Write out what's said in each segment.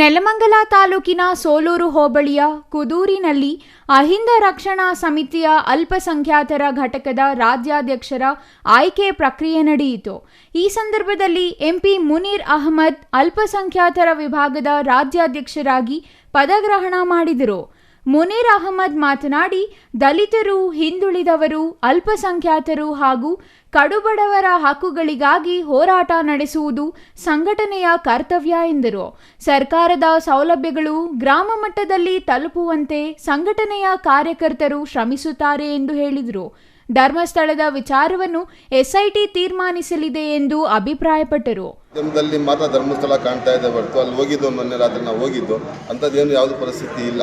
ನೆಲಮಂಗಲ ತಾಲೂಕಿನ ಸೋಲೂರು ಹೋಬಳಿಯ ಕುದೂರಿನಲ್ಲಿ ಅಹಿಂದ ರಕ್ಷಣಾ ಸಮಿತಿಯ ಅಲ್ಪಸಂಖ್ಯಾತರ ಘಟಕದ ರಾಜ್ಯಾಧ್ಯಕ್ಷರ ಆಯ್ಕೆ ಪ್ರಕ್ರಿಯೆ ನಡೆಯಿತು. ಈ ಸಂದರ್ಭದಲ್ಲಿ ಎಂಪಿ ಮುನೀರ್ ಅಹಮದ್ ಅಲ್ಪಸಂಖ್ಯಾತರ ವಿಭಾಗದ ರಾಜ್ಯಾಧ್ಯಕ್ಷರಾಗಿ ಪದಗ್ರಹಣ ಮಾಡಿದರು. ಮುನೀರ್ ಅಹಮದ್ ಮಾತನಾಡಿ, ದಲಿತರು, ಹಿಂದುಳಿದವರು, ಅಲ್ಪಸಂಖ್ಯಾತರು ಹಾಗೂ ಕಡುಬಡವರ ಹಕ್ಕುಗಳಿಗಾಗಿ ಹೋರಾಟ ನಡೆಸುವುದು ಸಂಘಟನೆಯ ಕರ್ತವ್ಯ ಎಂದರು. ಸರ್ಕಾರದ ಸೌಲಭ್ಯಗಳು ಗ್ರಾಮ ಮಟ್ಟದಲ್ಲಿ ತಲುಪುವಂತೆ ಸಂಘಟನೆಯ ಕಾರ್ಯಕರ್ತರು ಶ್ರಮಿಸುತ್ತಾರೆ ಎಂದು ಹೇಳಿದರು. ಧರ್ಮಸ್ಥಳದ ವಿಚಾರವನ್ನು ಎಸ್ಐಟಿ ತೀರ್ಮಾನಿಸಲಿದೆ ಎಂದು ಅಭಿಪ್ರಾಯಪಟ್ಟರು. ಮಾಧ್ಯಮದಲ್ಲಿ ಮಾತ್ರ ಧರ್ಮಸ್ಥಳ ಕಾಣ್ತಾ ಇದೆ ಹೊರತು ಅಲ್ಲಿ ಹೋಗಿದ್ದು ಮೊನ್ನೆ ರಾತ್ರಿ ನಾವು ಹೋಗಿದ್ದು ಅಂಥದ್ದೇನು ಯಾವುದು ಪರಿಸ್ಥಿತಿ ಇಲ್ಲ.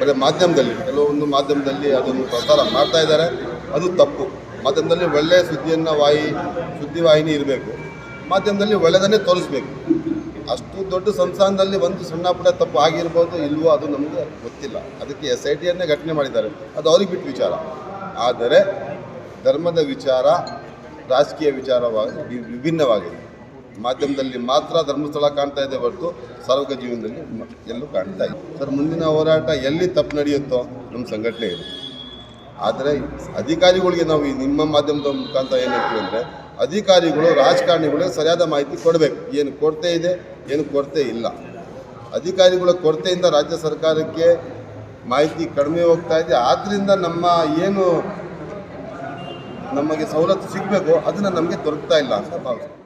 ಬರೀ ಮಾಧ್ಯಮದಲ್ಲಿ ಕೆಲವೊಂದು ಮಾಧ್ಯಮದಲ್ಲಿ ಅದನ್ನು ಪ್ರಸಾರ ಮಾಡ್ತಾ ಇದ್ದಾರೆ. ಅದು ತಪ್ಪು. ಮಾಧ್ಯಮದಲ್ಲಿ ಒಳ್ಳೆಯ ಸುದ್ದಿಯನ್ನು ವಾಯಿ ಸುದ್ದಿವಾಹಿನಿ ಇರಬೇಕು. ಮಾಧ್ಯಮದಲ್ಲಿ ಒಳ್ಳೆಯದನ್ನೇ ತೋರಿಸ್ಬೇಕು. ಅಷ್ಟು ದೊಡ್ಡ ಸಂಸ್ಥಾನದಲ್ಲಿ ಒಂದು ಸಣ್ಣ ಪುಟ್ಟ ತಪ್ಪು ಆಗಿರ್ಬೋದು ಇಲ್ವೋ ಅದು ನಮಗೆ ಗೊತ್ತಿಲ್ಲ. ಅದಕ್ಕೆ ಎಸ್ ಐ ಟಿಯನ್ನೇ ಘಟನೆ ಮಾಡಿದ್ದಾರೆ. ಅದು ಅವ್ರಿಗೆ ಬಿಟ್ಟು ವಿಚಾರ. ಆದರೆ ಧರ್ಮದ ವಿಚಾರ, ರಾಜಕೀಯ ವಿಚಾರವಾಗಿ ವಿಭಿನ್ನವಾಗಿದೆ. ಮಾಧ್ಯಮದಲ್ಲಿ ಮಾತ್ರ ಧರ್ಮಸ್ಥಳ ಕಾಣ್ತಾ ಇದೆ ಹೊರತು ಸಾರ್ವಜನಿಕ ಜೀವನದಲ್ಲಿ ಎಲ್ಲೂ ಕಾಣ್ತಾ ಇದೆ ಸರ್, ಮುಂದಿನ ಹೋರಾಟ ಎಲ್ಲಿ ತಪ್ಪು ನಡೆಯುತ್ತೋ ನಮ್ಮ ಸಂಘಟನೆ ಇದೆ. ಆದರೆ ಅಧಿಕಾರಿಗಳಿಗೆ ನಾವು ನಿಮ್ಮ ಮಾಧ್ಯಮದ ಮುಖಾಂತರ ಏನು ಹೇಳ್ತೀವಿ ಅಂದರೆ, ಅಧಿಕಾರಿಗಳು, ರಾಜಕಾರಣಿಗಳಿಗೆ ಸರಿಯಾದ ಮಾಹಿತಿ ಕೊಡಬೇಕು. ಏನು ಕೊರತೆ ಇದೆ, ಏನು ಕೊರತೆ ಇಲ್ಲ. ಅಧಿಕಾರಿಗಳ ಕೊರತೆಯಿಂದ ರಾಜ್ಯ ಸರ್ಕಾರಕ್ಕೆ ಮಾಹಿತಿ ಕಡಿಮೆ ಹೋಗ್ತಾ ಇದೆ. ಆದ್ದರಿಂದ ನಮ್ಮ ಏನು ನಮಗೆ ಸವಲತ್ತು ಸಿಗಬೇಕು, ಅದನ್ನು ನಮಗೆ ದೊರಕ್ತಾ ಇಲ್ಲ ಅಂತ ಭಾವಿಸ್ತೀನಿ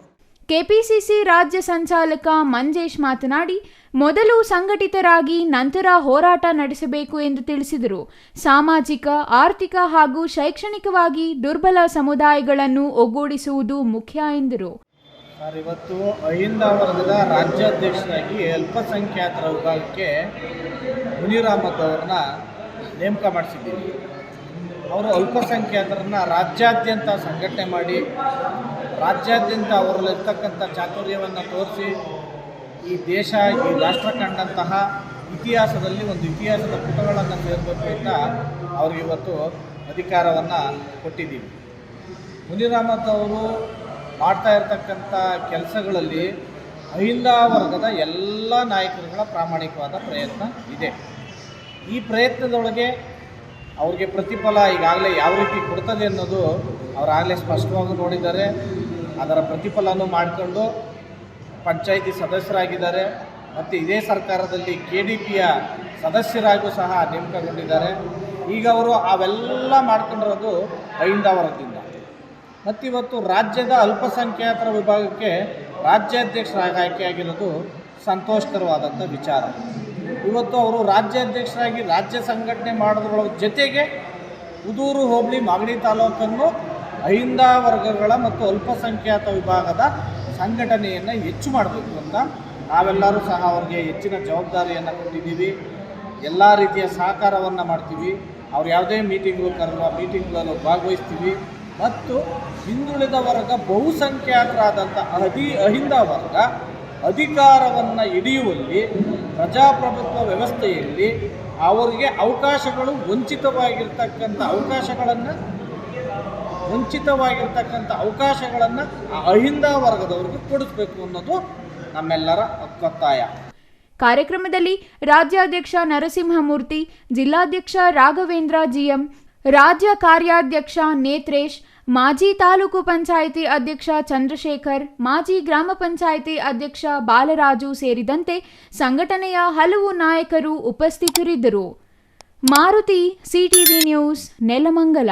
ಕೆಪಿಸಿಸಿ ರಾಜ್ಯ ಸಂಚಾಲಕ ಮಂಜೇಶ್ ಮಾತನಾಡಿ, ಮೊದಲು ಸಂಘಟಿತರಾಗಿ ನಂತರ ಹೋರಾಟ ನಡೆಸಬೇಕು ಎಂದು ತಿಳಿಸಿದರು. ಸಾಮಾಜಿಕ, ಆರ್ಥಿಕ ಹಾಗೂ ಶೈಕ್ಷಣಿಕವಾಗಿ ದುರ್ಬಲ ಸಮುದಾಯಗಳನ್ನು ಒಗ್ಗೂಡಿಸುವುದು ಮುಖ್ಯ ಎಂದರು. ಇವತ್ತು ಅಹಿಂದ ವರ್ಗದ ರಾಜ್ಯಾಧ್ಯಕ್ಷರಾಗಿ ಅಲ್ಪಸಂಖ್ಯಾತರ ವಿಭಾಗಕ್ಕೆ ಮುನೀರ್ ಅವರನ್ನ ಅವ್ರನ್ನ ನೇಮಕ ಮಾಡಿಸಿದ್ದೀವಿ. ಅವರು ಅಲ್ಪಸಂಖ್ಯಾತರನ್ನ ರಾಜ್ಯಾದ್ಯಂತ ಸಂಘಟನೆ ಮಾಡಿ ರಾಜ್ಯಾದ್ಯಂತ ಅವರಲ್ಲಿರ್ತಕ್ಕಂಥ ಚಾತುರ್ಯವನ್ನು ತೋರಿಸಿ ಈ ದೇಶ, ಈ ರಾಷ್ಟ್ರ ಕಂಡಂತಹ ಇತಿಹಾಸದಲ್ಲಿ ಒಂದು ಇತಿಹಾಸದ ಪುಟಗಳನ್ನು ಸೇರಬೇಕು ಅಂತ ಅವ್ರಿಗೆ ಇವತ್ತು ಅಧಿಕಾರವನ್ನು ಕೊಟ್ಟಿದ್ದೀವಿ. ಮುನಿರಾಮತ್ ಅವರು ಮಾಡ್ತಾ ಇರತಕ್ಕಂಥ ಕೆಲಸಗಳಲ್ಲಿ ಅಹಿಂದ ವರ್ಗದ ಎಲ್ಲ ನಾಯಕರುಗಳ ಪ್ರಾಮಾಣಿಕವಾದ ಪ್ರಯತ್ನ ಇದೆ. ಈ ಪ್ರಯತ್ನದೊಳಗೆ ಅವ್ರಿಗೆ ಪ್ರತಿಫಲ ಈಗಾಗಲೇ ಯಾವ ರೀತಿ ಕೊಡ್ತದೆ ಅನ್ನೋದು ಅವರಾಗಲೇ ಸ್ಪಷ್ಟವಾಗಿ ನೋಡಿದ್ದಾರೆ. ಅದರ ಪ್ರತಿಫಲನೂ ಮಾಡಿಕೊಂಡು ಪಂಚಾಯಿತಿ ಸದಸ್ಯರಾಗಿದ್ದಾರೆ ಮತ್ತು ಇದೇ ಸರ್ಕಾರದಲ್ಲಿ ಕೆ ಡಿ ಪಿಯ ಸದಸ್ಯರಾಗೂ ಸಹ ನೇಮಕಗೊಂಡಿದ್ದಾರೆ. ಈಗ ಅವರು ಅವೆಲ್ಲ ಮಾಡ್ಕೊಂಡಿರೋದು ಐಂದಾವರದಿಂದ ಮತ್ತಿವತ್ತು ರಾಜ್ಯದ ಅಲ್ಪಸಂಖ್ಯಾತರ ವಿಭಾಗಕ್ಕೆ ರಾಜ್ಯಾಧ್ಯಕ್ಷರಾಗಿ ಆಯ್ಕೆಯಾಗಿರೋದು ಸಂತೋಷಕರವಾದಂಥ ವಿಚಾರ. ಇವತ್ತು ಅವರು ರಾಜ್ಯಾಧ್ಯಕ್ಷರಾಗಿ ರಾಜ್ಯ ಸಂಘಟನೆ ಮಾಡೋದ್ರ ಜೊತೆಗೆ ಉದೂರು ಹೋಬಳಿ ಮಾಗಡಿ ತಾಲೂಕನ್ನು ಅಹಿಂದ ವರ್ಗಗಳ ಮತ್ತು ಅಲ್ಪಸಂಖ್ಯಾತ ವಿಭಾಗದ ಸಂಘಟನೆಯನ್ನು ಹೆಚ್ಚು ಮಾಡಬೇಕು ಅಂತ ನಾವೆಲ್ಲರೂ ಸಹ ಅವ್ರಿಗೆ ಹೆಚ್ಚಿನ ಜವಾಬ್ದಾರಿಯನ್ನು ಕೊಟ್ಟಿದ್ದೀವಿ. ಎಲ್ಲ ರೀತಿಯ ಸಹಕಾರವನ್ನು ಮಾಡ್ತೀವಿ. ಅವ್ರು ಯಾವುದೇ ಮೀಟಿಂಗ್ಗಳು ಕರೆದು ಆ ಮೀಟಿಂಗ್ಗಳನ್ನು ಭಾಗವಹಿಸ್ತೀವಿ. ಮತ್ತು ಹಿಂದುಳಿದ ವರ್ಗ ಬಹುಸಂಖ್ಯಾತರಾದಂಥ ಅಧಿ, ಅಹಿಂದ ವರ್ಗ ಅಧಿಕಾರವನ್ನು ಹಿಡಿಯುವಲ್ಲಿ, ಪ್ರಜಾಪ್ರಭುತ್ವ ವ್ಯವಸ್ಥೆಯಲ್ಲಿ ಅವರಿಗೆ ಅವಕಾಶಗಳು ವಂಚಿತವಾಗಿರ್ತಕ್ಕಂಥ ಅವಕಾಶಗಳನ್ನು ವಂಚಿತವಾಗಿರ್ತಕ್ಕಂಥ ಅವಕಾಶಗಳನ್ನು ಆ ಅಹಿಂದ ವರ್ಗದವರಿಗೆ ಕೊಡಿಸ್ಬೇಕು ಅನ್ನೋದು ನಮ್ಮೆಲ್ಲರ ಒತ್ತಾಯ ಕಾರ್ಯಕ್ರಮದಲ್ಲಿ ರಾಜ್ಯಾಧ್ಯಕ್ಷ ನರಸಿಂಹಮೂರ್ತಿ, ಜಿಲ್ಲಾಧ್ಯಕ್ಷ ರಾಘವೇಂದ್ರ ಜಿಎಂ, ರಾಜ್ಯ ಕಾರ್ಯಾಧ್ಯಕ್ಷ ನೇತ್ರೇಶ್, ಮಾಜಿ ತಾಲೂಕು ಪಂಚಾಯಿತಿ ಅಧ್ಯಕ್ಷ ಚಂದ್ರಶೇಖರ್, ಮಾಜಿ ಗ್ರಾಮ ಪಂಚಾಯಿತಿ ಅಧ್ಯಕ್ಷ ಬಾಲರಾಜು ಸೇರಿದಂತೆ ಸಂಘಟನೆಯ ಹಲವು ನಾಯಕರು ಉಪಸ್ಥಿತರಿದ್ದರು. Maruti, CTV news, Nelamangala.